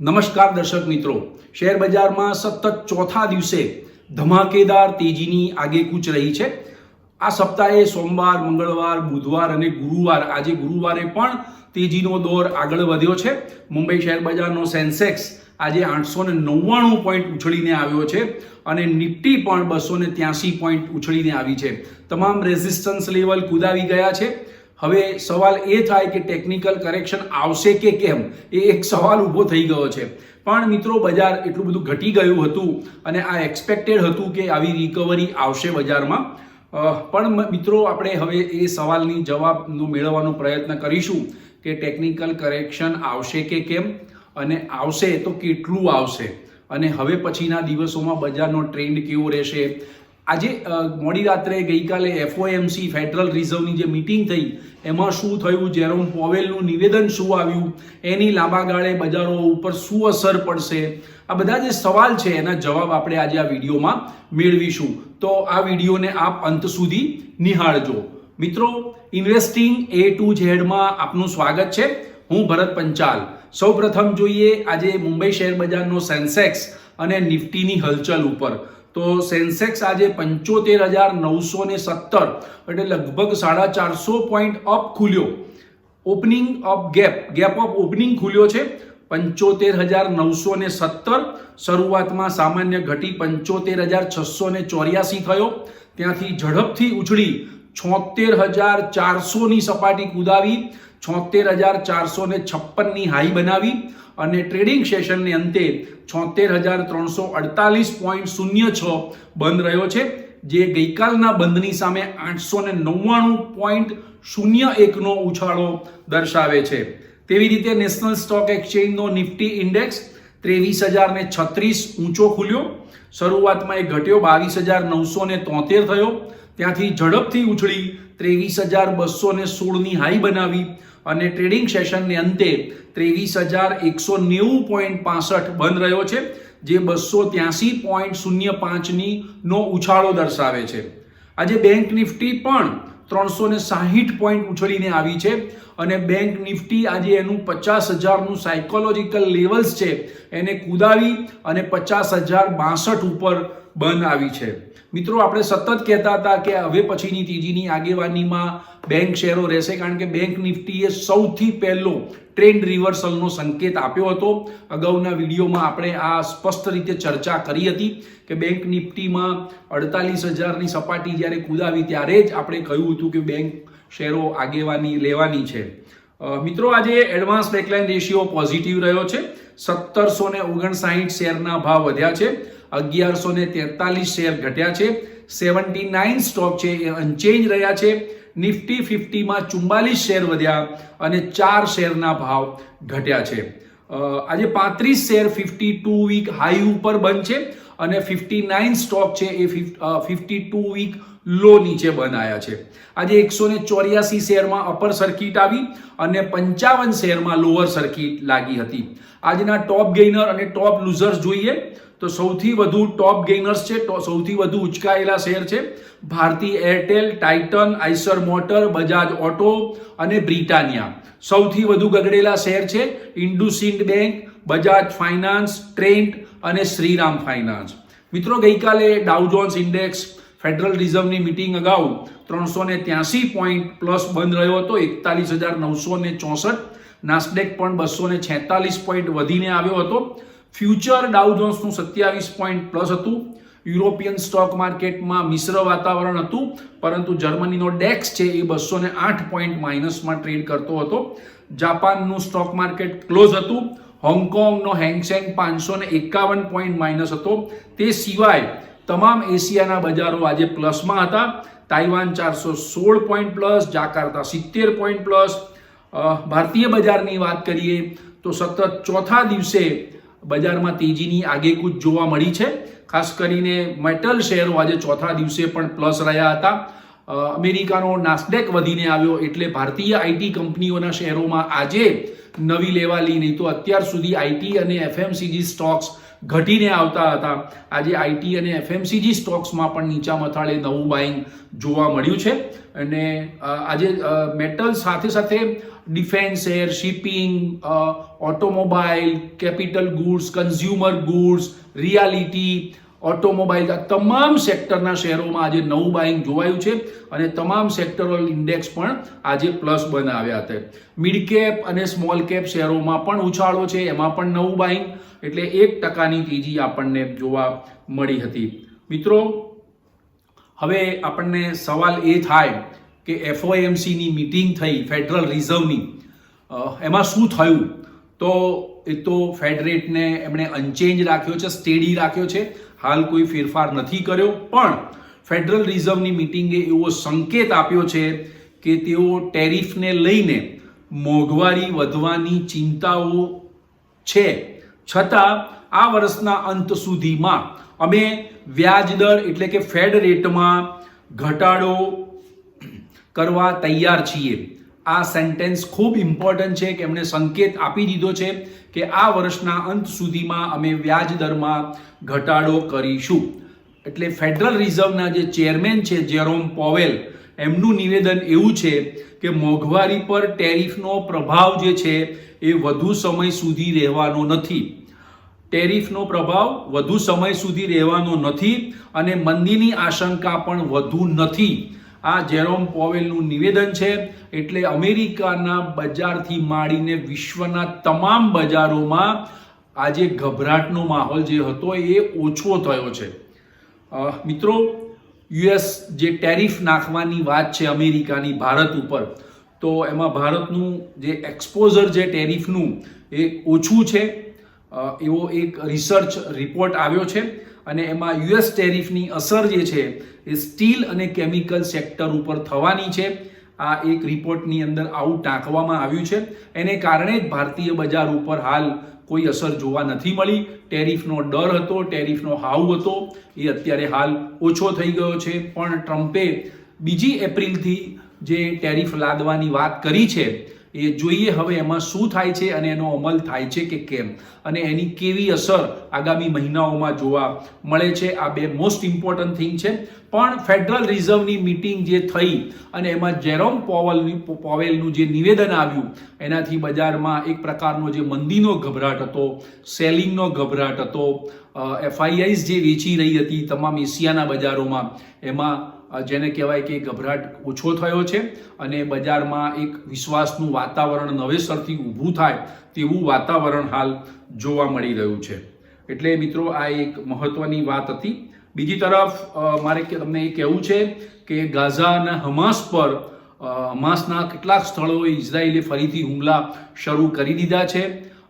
નમસ્કાર દર્શક મિત્રો. શેર બજારમાં સતત ચોથા દિવસે ધમાકેદાર તેજીની આગેકૂચ રહી છે. આ સપ્તાહે સોમવાર, મંગળવાર, બુધવાર અને ગુરુવાર, આજે ગુરુવારે પણ તેજીનો દોર આગળ વધ્યો છે. મુંબઈ શેર બજારનો સેન્સેક્સ આજે આઠસો ને નવ્વાણું પોઈન્ટ ઉછળીને આવ્યો છે અને નિફ્ટી પણ બસો ને ત્યાસી પોઈન્ટ ઉછળીને આવી છે. તમામ રેઝિસ્ટન્સ લેવલ કુદાવી ગયા છે. હવે સવાલ એ થાય કે ટેકનિકલ કરેક્શન આવશે કે કેમ? એ એક સવાલ ઊભો થઈ ગયો છે. પણ મિત્રો, બજાર એટલું બધું ઘટી ગયું હતું અને આ એક્સપેક્ટેડ હતું કે આવી રિકવરી આવશે બજારમાં. પણ મિત્રો, આપણે હવે એ સવાલની જવાબનો મેળવવાનો પ્રયત્ન કરીશું કે ટેકનિકલ કરેક્શન આવશે કે કેમ? અને આવશે તો કેટલું આવશે? અને હવે પછીના દિવસોમાં બજારનો ટ્રેન્ડ કેવો રહેશે? આજે મોડી રાત્રે ગઈકાલે એફઓએમસી, ફેડરલ રિઝર્વની જે મીટિંગ થઈ, એમાં શું થયું, જેરોમ પોવેલનું નિવેદન શું આવ્યું, એની લાંબા ગાળે બજારો ઉપર શું અસર પડશે? આ બધા જે સવાલ છે, એના જવાબ આપણે આજે આ વિડીયોમાં મેળવીશું. તો આ વિડીયોને આપ અંત સુધી નિહાળજો. મિત્રો ઇન્વેસ્ટિંગ એ ટુ ઝેડમાં આપનું સ્વાગત છે. હું ભરત પંચાલ. સૌપ્રથમ જોઈએ આજે મુંબઈ શેર બજારનો સેન્સેક્સ અને નિફ્ટીની હલચલ ઉપર. તો સેન્સેક્સ આજે પંચોતેર હજાર નવસો ને સત્તર, એટલે લગભગ સાડા ચારસો point up ખુલ્યો. Opening up gap gap of opening ખુલ્યો છે, પંચોતેર હજાર નવસો ને સત્તર. શરૂઆતમાં સામાન્ય ઘટી પંચોતેર હજાર છસો ને ચોર્યાસી થયો. ત્યાંથી ઝડપથી ઉછળી છોતેર હજાર ચારસોની સપાટી કુદાવી. છોતેર હજાર ચારસો ને છપ્પનની હાઈ બનાવી અને ટ્રેડિંગ સેશનને અંતે છોતેર હજાર ત્રણસો અડતાલીસ પોઈન્ટ શૂન્ય છ બંધ રહ્યો છે, જે ગઈકાલના બંધની સામે આઠસો ને નવ્વાણું પોઈન્ટ શૂન્ય એકનો ઉછાળો દર્શાવે છે. તેવી રીતે નેશનલ સ્ટોક એક્સચેન્જનો નિફ્ટી ઇન્ડેક્સ ત્રેવીસ હજાર ને છત્રીસ ઊંચો ખુલ્યો. શરૂઆતમાં એ ઘટ્યો બાવીસ હજાર નવસો ને તોતેર થયો. ત્યાંથી ઝડપથી ઉછળી ત્રેવીસ હજાર બસો ને સોળની હાઈ બનાવી અને ટ્રેડિંગ સેશનને અંતે ત્રેવીસ હજાર એકસો નેવું પોઈન્ટ પાસઠ બંધ રહ્યો છે, જે બસો ત્યાસી પોઈન્ટ શૂન્ય પાંચની નો ઉછાળો દર્શાવે છે. આજે બેંક નિફ્ટી પણ ત્રણસો ને સાહીઠ પોઈન્ટ ઉછળીને આવી છે અને બેંક નિફ્ટી આજે એનું પચાસ હજારનું સાયકોલોજીકલ લેવલ્સ છે, એને કુદાવી અને પચાસ હજાર બાસઠ ઉપર બંધ આવી છે. મિત્રો, આપણે સતત કહેતા હતા કે હવે પછીની ત્રીજીની આગેવાનીમાં બેંક શેરો રહેશે કારણ કે બેંક નિફ્ટીએ સૌથી પહેલો ટ્રેન્ડ રિવર્સલનો સંકેત આપ્યો હતો. અગાઉના વિડીયોમાં આપણે આ સ્પષ્ટ રીતે ચર્ચા કરી હતી કે બેંક નિફ્ટીમાં અડતાલીસ હજારની સપાટી જ્યારે કુદાવી ત્યારે જ આપણે કહ્યું હતું કે બેંક શેરો આગેવાની લેવાની છે. મિત્રો, આજે એડવાન્સ બેકલાઇન રેશિયો પોઝિટિવ રહ્યો છે. સત્તરસો ને ઓગણસાઠ શેરના ભાવ વધ્યા છે. અગિયારસો ને તેતાલીસ શેર ઘટ્યા છે. સેવન્ટી નાઇન સ્ટોક છે એ અનચેન્જ રહ્યા છે. નિફ્ટી ફિફ્ટીમાં ચુમ્બાલીસ શેર વધ્યા અને ચાર શેરના ભાવ ઘટ્યા છે. આજે પાંત્રીસ share fifty two week high ઉપર બંધ છે અને ફિફ્ટી નાઇન સ્ટોક છે એ ફિફ્ટી ટુ વીક લો નીચે બનાયા છે. આજે એકસો ને ચોર્યાસી શેરમાં અપર સર્કિટ આવી અને પંચાવન શેરમાં લોઅર સર્કિટ લાગી હતી. આજના ટોપ ગેઇનર અને ટોપ લૂઝર્સ જોઈએ તો સૌથી વધુ ટોપ ગેઇનર્સ છે સૌથી વધુ ઉચકાયેલા શેર છે Bharti Airtel Titan Eicher motor Bajaj auto અને બ્રિટાનિયા. સૌથી વધુ ગગડેલા શેર છે IndusInd bank Bajaj finance Trent અને શ્રીરામ ફાઇનાન્સ મિત્રો ગઈકાલે ડાઉ જોન્સ ઇન્ડેક્સ ફેડરલ રિઝર્વની મિટિંગ અગાઉ ત્રણસો ને ત્યાસી પોઈન્ટ પ્લસ બંધ રહ્યો હતો. એકતાલીસ હજાર નવસો ને ચોસઠ. નાસ્ડેક પણ બસો ને છેતાલીસ પોઈન્ટ વધીને આવ્યો હતો. ફ્યુચર ડાઉઝોન્સનું સત્યાવીસ પોઈન્ટ પ્લસ હતું. યુરોપિયન સ્ટોક માર્કેટમાં મિશ્ર વાતાવરણ હતું, પરંતુ જર્મનીનો ડેક્સ છે એ બસો ને આઠ પોઈન્ટ માઇનસમાં ટ્રેડ કરતો હતો. જાપાનનું સ્ટોક માર્કેટ ક્લોઝ હતું. હોંગકોંગનો હેંગસેંગ પાંચસો ને એકાવન પોઈન્ટ માઇનસ હતો. તે સિવાય તમામ એશિયાના બજારો આજે પ્લસમાં હતા. તાઇવાન ચારસો સોળ પોઈન્ટ પ્લસ જાકાર્તા સિત્તેર પોઈન્ટ પ્લસ ભારતીય બજારની વાત કરીએ તો સતત ચોથા દિવસે બજારમાં તેજીની આગેકૂચ જોવા મળી છે. ખાસ કરીને મેટલ શેરો આજે ચોથા દિવસે પણ પ્લસ રહ્યા હતા. અમેરિકાનો નાસ્ડેક વધીને આવ્યો એટલે ભારતીય આઈટી કંપનીઓના શેરોમાં આજે નવી લેવાલી, નહીં તો અત્યાર સુધી આઈટી અને એફએમસીજી સ્ટોક્સ ઘટીને આવતા હતા. આજે આઈટી અને એફએમસીજી સ્ટોક્સમાં પણ નીચા મથાળે નવું બાઇંગ જોવા મળ્યું છે. અને આજે મેટલ સાથે સાથે defence, air, shipping automobile capital goods, consumer goods, reality automobile આ તમામ સેક્ટરના શેરોમાં આજે નવું બાઇંગ જોવાયું છે અને તમામ સેક્ટરલ ઇન્ડેક્સ પણ આજે પ્લસ બનાવ્યા હતા મિડ કેપ અને સ્મોલ કેપ શેરોમાં પણ ઉછાળો છે, એમાં પણ નવું બાઇંગ એટલે એક ટકાની તેજી આપણને જોવા મળી હતી. મિત્રો, હવે આપણને સવાલ એ થાય કે એફઓએમસીની મિટિંગ થઈ ફેડરલ રિઝર્વની એમાં શું થયું? તો એ તો ફેડ રેટને એમણે અનચેન્જ રાખ્યો છે સ્ટેડી રાખ્યો છે. હાલ કોઈ ફેરફાર નથી કર્યો, પણ ફેડરલ રિઝર્વની મિટિંગે એવો સંકેત આપ્યો છે કે તેઓ ટેરિફને લઈને મોંઘવારી વધવાની ચિંતાઓ છે. છતાં આ વર્ષના અંત સુધીમાં અમે વ્યાજ દર એટલે કે ફેડ રેટમાં ઘટાડો કરવા તૈયાર છીએ. આ સેન્ટેન્સ ખૂબ ઇમ્પોર્ટન્ટ છે કે એમણે સંકેત આપી દીધો છે. કે આ વર્ષના અંત સુધીમાં અમે વ્યાજ દરમાં ઘટાડો કરીશું. એટલે ફેડરલ રિઝર્વના જે ચેરમેન છે જેરોમ પોવેલ એમનું નિવેદન એવું છે કે મોંઘવારી પર ટેરિફનો પ્રભાવ જે છે, એ વધુ સમય સુધી રહેવાનો નથી. ટેરિફનો પ્રભાવ વધુ સમય સુધી રહેવાનો નથી અને મંદીની આશંકા પણ વધુ નથી. આ જેરોમ પોવેલનું નિવેદન છે, એટલે અમેરિકાના બજારથી માંડીને વિશ્વના તમામ બજારોમાં આજે ગભરાટનો માહોલ જે હતો એ ઓછો થયો છે. મિત્રો, યુએસ જે ટેરિફ નાખવાની વાત છે અમેરિકાની ભારત ઉપર, તો એમાં ભારતનું જે એક્સપોઝર છે ટેરિફનું એ ઓછું છે. એવો એક રિસર્ચ રિપોર્ટ આવ્યો છે. અને એમાં યુએસ ટેરિફની અસર જે છે એ સ્ટીલ અને કેમિકલ સેક્ટર ઉપર થવાની છે. આ એક રિપોર્ટની અંદર આવું ટાંકવામાં આવ્યું છે. એને કારણે જ ભારતીય બજાર ઉપર હાલ કોઈ અસર જોવા નથી મળી. ટેરિફનો ડર હતો, ટેરિફનો હાવ હતો, એ અત્યારે હાલ ઓછો થઈ ગયો છે. પણ ટ્રમ્પે બીજી એપ્રિલથી જે ટેરિફ લાદવાની વાત કરી છે એ જોઈએ હવે એમાં શું થાય છે અને એનો અમલ થાય છે કે કેમ. અને એની કેવી અસર આગામી મહિનાઓમાં જોવા મળે છે. આ બે મોસ્ટ ઇમ્પોર્ટન્ટ થિંગ છે. પણ ફેડરલ રિઝર્વની મિટિંગ જે થઈ અને એમાં જેરોમ પોવલની પોવેલનું જે નિવેદન આવ્યું, એનાથી બજારમાં એક પ્રકારનો જે મંદીનો ગભરાટ હતો, સેલિંગનો ગભરાટ હતો એફઆઈઆઈસ જે વેચી રહી હતી તમામ એશિયાના બજારોમાં, એમાં જેને કહેવાય કે ગભરાટ ઓછો થયો છે અને બજારમાં એક વિશ્વાસનું વાતાવરણ નવેસરથી ઊભું થાય તેવું વાતાવરણ હાલ જોવા મળી રહ્યું છે. એટલે મિત્રો, આ એક મહત્વની વાત હતી. બીજી તરફ મારે તમને એ કહેવું છે કે ગાઝા અને હમાસ પર હમાસના કેટલાક સ્થળોએ ઇઝરાયેલે ફરીથી હુમલા શરૂ કરી દીધા છે.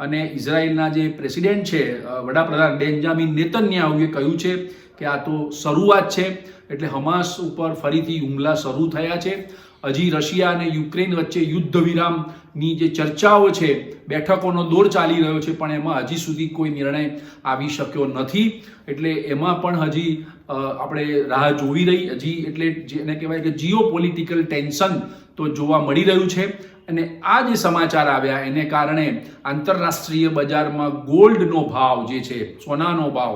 અને ઇઝરાયલના જે પ્રેસિડેન્ટ છે વડાપ્રધાન બેન્જામિન નેતન્યાહુએ કહ્યું છે કે આ તો શરૂઆત છે, એટલે હમાસ ઉપર ફરીથી હુમલા શરૂ થયા છે. હજી રશિયા અને યુક્રેન વચ્ચે યુદ્ધ વિરામની જે ચર્ચાઓ છે, બેઠકોનો દોર ચાલી રહ્યો છે, પણ એમાં હજી સુધી કોઈ નિર્ણય આવી શક્યો નથી. એટલે એમાં પણ હજી આપણે રાહ જોવી રહી. હજી એટલે જેને કહેવાય કે જીઓ પોલિટિકલ ટેન્શન તો જોવા મળી રહ્યું છે. અને આ જે સમાચાર આવ્યા, એને કારણે આંતરરાષ્ટ્રીય બજારમાં ગોલ્ડનો ભાવ જે છે, સોનાનો ભાવ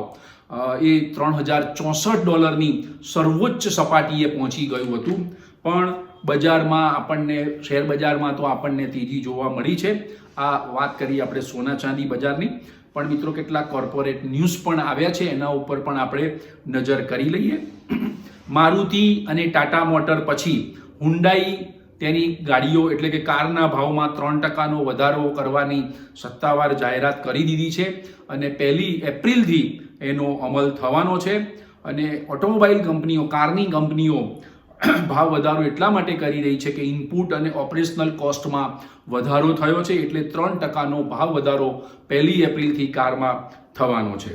એ ત્રણ હજાર ચોસઠ ડોલરની સર્વોચ્ચ સપાટીએ પહોંચી ગયું હતું. પણ બજારમાં આપણને, શેર બજારમાં તો આપણને તેજી જોવા મળી છે. આ વાત કરી આપણે સોના ચાંદી બજારની. પણ મિત્રો, કેટલાક કોર્પોરેટ ન્યૂઝ પણ આવ્યા છે. એના ઉપર પણ આપણે નજર કરી લઈએ. મારુતિ અને ટાટા મોટર પછી હુન્ડાઈ તેની ગાડીઓ એટલે કે કારના ભાવમાં ત્રણ ટકાનો વધારો કરવાની સત્તાવાર જાહેરાત કરી દીધી છે અને પહેલી એપ્રિલથી એનો અમલ થવાનો છે. અને ઓટોમોબાઈલ કંપનીઓ, કારની કંપનીઓ ભાવ વધારો એટલા માટે કરી રહી છે કે ઇનપુટ અને ઓપરેશનલ કોસ્ટમાં વધારો થયો છે, એટલે ત્રણ ટકાનો ભાવ વધારો પહેલી એપ્રિલથી કારમાં થવાનો છે.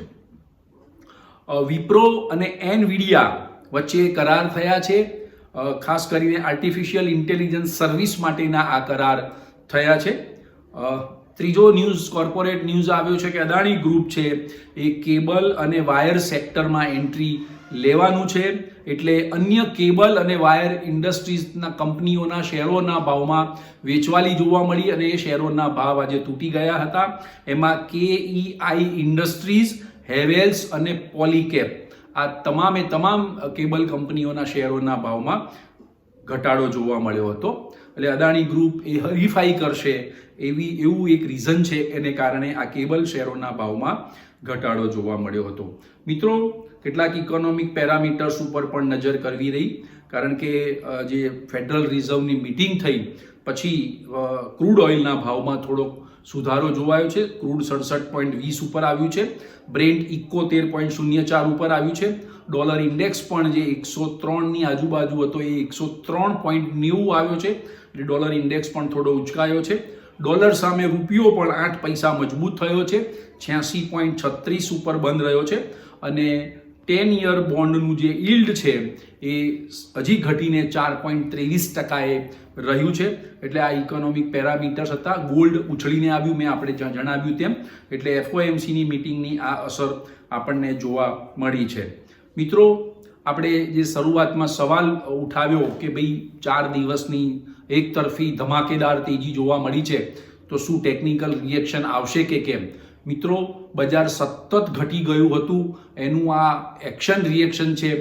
વિપ્રો અને એનવીડિયા વચ્ચે કરાર થયા છે. ખાસ કરીને આર્ટિફિશિયલ ઇન્ટેલિજન્સ સર્વિસ માટેના આ કરાર થયા છે. ત્રીજો ન્યૂઝ કોર્પોરેટ ન્યૂઝ આવ્યો છે કે અદાણી ગ્રુપ છે એ કેબલ અને વાયર સેક્ટરમાં એન્ટ્રી લેવાનું છે. એટલે અન્ય કેબલ અને વાયર ઇન્ડસ્ટ્રીઝના કંપનીઓના શેરોના ભાવમાં વેચવાલી જોવા મળી અને એ શેરોના ભાવ આજે તૂટી ગયા હતા. એમાં કેઈઆઈ ઇન્ડસ્ટ્રીઝ, હેવેલ્સ અને પોલીકેપ આ તમામે તમામ કેબલ કંપનીઓના શેરોના ભાવમાં ઘટાડો જોવા મળ્યો હતો. એટલે અદાણી ગ્રુપ એ હરીફાઈ કરશે એવી, એવું એક રીઝન છે. એને કારણે આ કેબલ શેરોના ભાવમાં ઘટાડો જોવા મળ્યો હતો. મિત્રો, કેટલાક ઇકોનોમિક પેરામીટર્સ ઉપર પણ નજર કરવી રહી, કારણ કે જે ફેડરલ રિઝર્વની મિટિંગ થઈ, પછી ક્રૂડ ઓઇલના ભાવમાં થોડો સુધારો જોવાયો છે. ક્રૂડ સડસઠ પોઈન્ટ વીસ ઉપર આવ્યું છે. બ્રેન્ટ ઇકોતેર પોઈન્ટ શૂન્ય ચાર ઉપર આવ્યું છે. ડોલર ઇન્ડેક્સ પણ જે એકસો ત્રણની આજુબાજુ હતો, એ એકસો ત્રણ પોઈન્ટ નેવું આવ્યો છે. એટલે ડોલર ઇન્ડેક્સ પણ થોડો ઉચકાયો છે. ડોલર સામે રૂપિયો પણ આઠ પૈસા મજબૂત થયો છે. છ્યાસી પોઈન્ટ છત્રીસ ઉપર બંધ રહ્યો છે. અને ટેન યર બોન્ડનું જે ઇલ્ડ છે, એ હજી ઘટીને ચાર પોઈન્ટ ત્રેવીસ ટકાએ રહ્યું છે. એટલે આ ઇકોનોમિક પેરામીટર્સ હતા. ગોલ્ડ ઉછળીને આવ્યું. મેં આપણે જ્યાં જણાવ્યું તેમ. એટલે એફઓએમસીની મિટિંગની આ અસર આપણને જોવા મળી છે. મિત્રો, આપણે જે શરૂઆતમાં સવાલ ઉઠાવ્યો કે ભાઈ ચાર દિવસની એક તરફી ધમાકેદાર તેજી જોવા મળી છે. તો શું ટેકનિકલ રિએક્શન આવશે કે કેમ? મિત્રો, બજાર સતત ઘટી ગયું હતું. એનું આ એક્શન રિએક્શન છે.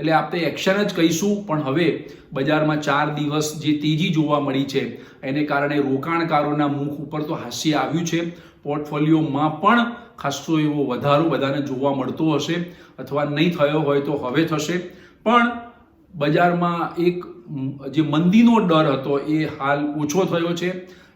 એટલે આપણે એક્શન જ કહીશું, પણ હવે બજારમાં ચાર દિવસ જે તેજી જોવા મળી છે, એને કારણે રોકાણકારોના મુખ ઉપર તો હાસ્ય આવ્યું છે. પોર્ટફોલિયોમાં પણ ખાસો એવો વધારો બધાને જોવા મળતો હશે. અથવા નહીં થયો હોય તો હવે થશે. પણ બજારમાં એક જે મંદીનો ડર હતો એ હાલ ઓછો થયો છે.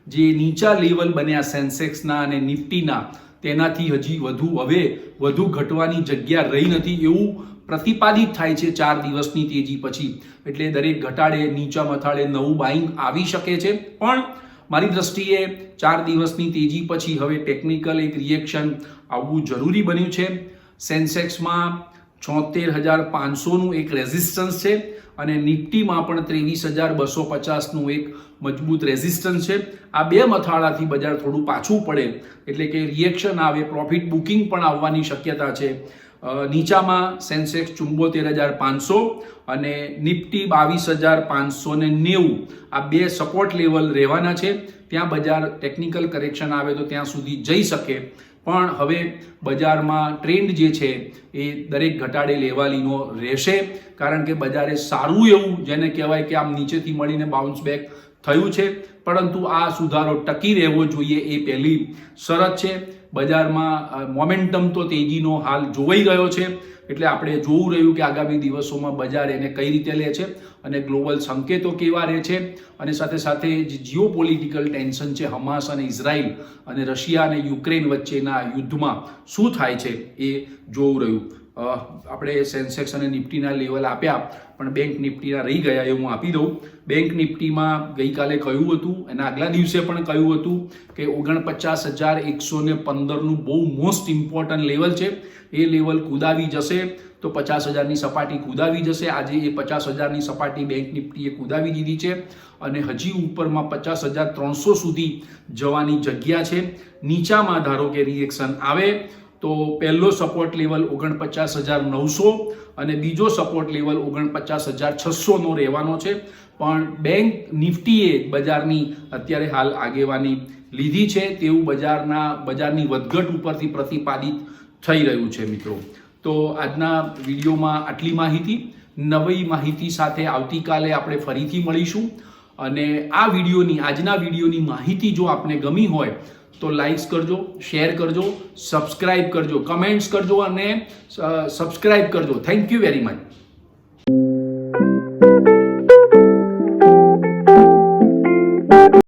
જે નીચા લેવલ બન્યા સેન્સેક્સના અને નિફ્ટીના, તેનાથી હજી વધુ, હવે વધુ ઘટવાની જગ્યા રહી નથી એવું પ્રતિપાદિત થાય છે ચાર દિવસની તેજી પછી. એટલે દરેક ઘટાડે, નીચા મથાળે નવું બાઇંગ આવી શકે છે. પણ મારી દ્રષ્ટિએ ચાર દિવસની તેજી પછી હવે ટેકનિકલ એક રિએક્શન આવવું જરૂરી બન્યું છે. સેન્સેક્સમાં છોતેર હજાર પાંચસોનું એક રેઝિસ્ટન્સ છે અને નિફ્ટીમાં પણ ત્રેવીસ હજાર બસો પચાસનું એક મજબૂત રેઝિસ્ટન્સ છે. આ બે મથાળાથી બજાર થોડું પાછું પડે, એટલે કે રિએક્શન આવે પ્રોફિટ બુકિંગ પણ આવવાની શક્યતા છે. નીચામાં સેન્સેક્સ ચુંબોતેર હજાર પાંચસો અને નિફ્ટી બાવીસ હજાર પાંચસો ને નેવું. આ બે સપોર્ટ લેવલ રહેવાના છે. ત્યાં બજાર ટેકનિકલ કરેક્શન આવે તો ત્યાં સુધી જઈ શકે. પણ હવે બજારમાં ટ્રેન્ડ જે છે એ દરેક ઘટાડે લેવાલીનો રહેશે. કારણ કે બજારે સારું એવું જેને કહેવાય કે આમ નીચેથી મળીને બાઉન્સ બેક થયું છે. પરંતુ આ સુધારો ટકી રહેવો જોઈએ એ પહેલી શરત છે. બજારમાં મોમેન્ટમ તો તેજીનો હાલ જોવાઈ ગયો છે. એટલે આપણે જોવું રહ્યું કે આગામી દિવસોમાં બજાર એને કઈ રીતે લે છે અને ગ્લોબલ સંકેતો કેવા રહે છે અને સાથે સાથે જે જીઓ પોલિટિકલ ટેન્શન છે, હમાસ અને ઇઝરાયલ અને રશિયા અને યુક્રેન વચ્ચેના યુદ્ધમાં શું થાય છે એ જોવું રહ્યું. આપણે સેન્સેક્સ અને નિફ્ટીના લેવલ આપ્યા, પણ બેંક નિફ્ટીના રહી ગયા એ હું આપી દઉં. બેંક નિફ્ટીમાં ગઈકાલે કહ્યું હતું એના આગલા દિવસે પણ કહ્યું હતું કે ઓગણપચાસ હજાર એકસો ને પંદરનું બહુ મોસ્ટ ઇમ્પોર્ટન્ટ લેવલ છે. એ લેવલ કુદાવી જશે, તો પચાસ હજારની સપાટી કુદાવી જશે. આજે એ પચાસ હજારની સપાટી બેંક નિફ્ટીએ કુદાવી દીધી છે. અને હજી ઉપરમાં પચાસ હજાર ત્રણસો સુધી જવાની જગ્યા છે. નીચામાં ધારો કે રિએક્શન આવે તો પહેલો સપોર્ટ લેવલ ઓગણપચાસ હજાર નવસો અને બીજો સપોર્ટ લેવલ ઓગણપચાસ હજાર છસોનો રહેવાનો છે. પણ બેંક નિફ્ટીએ બજારની અત્યારે હાલ આગેવાની લીધી છે. તેવું બજારના, બજારની વધઘટ ઉપરથી પ્રતિપાદિત થઈ રહ્યું છે મિત્રો. તો આજના વિડીયોમાં આટલી માહિતી. નવી માહિતી સાથે આવતીકાલે આપણે ફરીથી મળીશું. અને આ વિડીયોની, આજના વિડીયોની માહિતી જો આપને ગમી હોય તો લાઇક્સ કરજો શેર કરજો સબસ્ક્રાઇબ કરજો કમેન્ટ્સ કરજો અને સબસ્ક્રાઇબ કરજો. Thank you very much